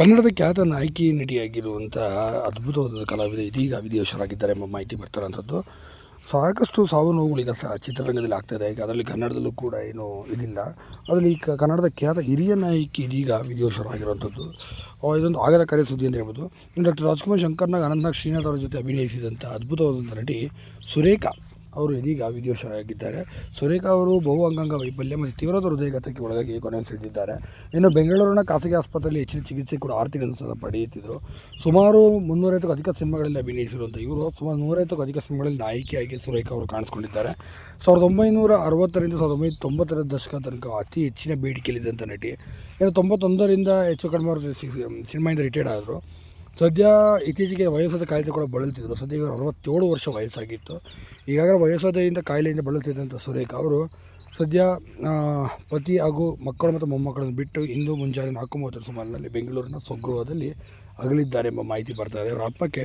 ಕನ್ನಡದ ಖ್ಯಾತ ನಾಯಕಿ ನಟಿಯಾಗಿರುವಂಥ ಅದ್ಭುತವಾದ ಕಲಾವಿದ ಇದೀಗ ವಿದೇಶರಾಗಿದ್ದಾರೆ ಎಂಬ ಮಾಹಿತಿ ಬರ್ತಾರಂಥದ್ದು. ಸಾಕಷ್ಟು ಸಾವು ನೋವುಗಳಿಗೆ ಸಹ ಚಿತ್ರರಂಗದಲ್ಲಿ ಆಗ್ತಾಯಿದೆ ಈಗ ಅದರಲ್ಲಿ ಕನ್ನಡದಲ್ಲೂ ಕೂಡ ಏನು ಇದಿಲ್ಲ. ಅದರಲ್ಲಿ ಈಗ ಕನ್ನಡದ ಖ್ಯಾತ ಹಿರಿಯ ನಾಯಕಿ ಇದೀಗ ವಿದೇಶರಾಗಿರುವಂಥದ್ದು ಇದೊಂದು ಆಗದ ಕಾರ್ಯ ಸುದ್ದಿ ಅಂತ ಹೇಳ್ಬೋದು. ಡಾಕ್ಟರ್ ರಾಜ್ಕುಮಾರ್ ಶಂಕರ್ನಾಗ್ ಅನಂತನಾಗ್ ಶ್ರೀನಾಥ್ ಅವರ ಜೊತೆ ಅಭಿನಯಿಸಿದಂಥ ಅದ್ಭುತವಾದಂಥ ನಟಿ ಸುರೇಖಾ. ಅವರು ಇದೀಗ ವಿದೇಶರಾಗಿದ್ದಾರೆ ಸುರೇಖಾ ಅವರು ಬಹು ಅಂಗಾಂಗ ವೈಫಲ್ಯ ಮತ್ತು ತೀವ್ರವಾದ ಹೃದಯಘಾತಕ್ಕೆ ಒಳಗಾಗಿ ಕೊನೆಯುಸಿರೆದಿದ್ದಾರೆ ಇನ್ನು ಬೆಂಗಳೂರಿನ ಖಾಸಗಿ ಆಸ್ಪತ್ರೆಯಲ್ಲಿ ಹೆಚ್ಚಿನ ಚಿಕಿತ್ಸೆ ಕೂಡ ಆರು ತಿಂಗಳು ಸಹ ಪಡೆಯುತ್ತಿದ್ದರು. ಸುಮಾರು ಮುನ್ನೂರೈವತ್ತಕ್ಕೂ ಅಧಿಕ ಸಿನಿಮಾಗಳಲ್ಲಿ ಅಭಿನಯಿಸಿರುವಂಥ ಇವರು ಸುಮಾರು ನೂರೈವತ್ತಕ್ಕೂ ಅಧಿಕ ಸಿನಿಮಾಗಳಲ್ಲಿ ನಾಯಕಿಯಾಗಿ ಸುರೇಖಾ ಅವರು ಕಾಣಿಸ್ಕೊಂಡಿದ್ದಾರೆ. ಸಾವಿರದ ಒಂಬೈನೂರ ಅರವತ್ತರಿಂದ ಸಾವಿರದ ಒಂಬೈನೂರ ತೊಂಬತ್ತರ ದಶಕ ತನಕ ಅತಿ ಹೆಚ್ಚಿನ ಬೇಡಿಕೆಯಲ್ಲಿದ್ದಂಥ ನಟಿ. ಇನ್ನು ತೊಂಬತ್ತೊಂದರಿಂದ ಹೆಚ್ಚು ಕಡಿಮೆ ಅವರು ಸಿನಿಮಾಯಿಂದ ರಿಟೈರ್ಡ್ ಆದರು. ಸದ್ಯ ಇತ್ತೀಚೆಗೆ ವಯಸ್ಸಾದ ಕಾಯಿಲೆ ಕೂಡ ಬಳಲ್ತಿದ್ರು. ಸದ್ಯ ಇವರು ಅರವತ್ತೇಳು ವರ್ಷ ವಯಸ್ಸಾಗಿತ್ತು. ಈಗಾಗಲೇ ವಯಸ್ಸಾದೆಯಿಂದ ಕಾಯಿಲೆಯಿಂದ ಬಳಲ್ತಿದ್ದಂಥ ಸುರೇಖ ಅವರು ಸದ್ಯ ಪತಿ ಹಾಗೂ ಮಕ್ಕಳು ಮತ್ತು ಮೊಮ್ಮಕ್ಕಳನ್ನು ಬಿಟ್ಟು ಇಂದು ಮುಂಜಾನೆ ನಾಲ್ಕು ಮೂವತ್ತರ ಸುಮಾರಿನಲ್ಲಿ ಬೆಂಗಳೂರಿನ ಸ್ವಗೃಹದಲ್ಲಿ ಅಗಲಿದ್ದಾರೆ ಎಂಬ ಮಾಹಿತಿ ಬರ್ತಾ ಇದೆ. ಅವರ ಆತ್ಮಕ್ಕೆ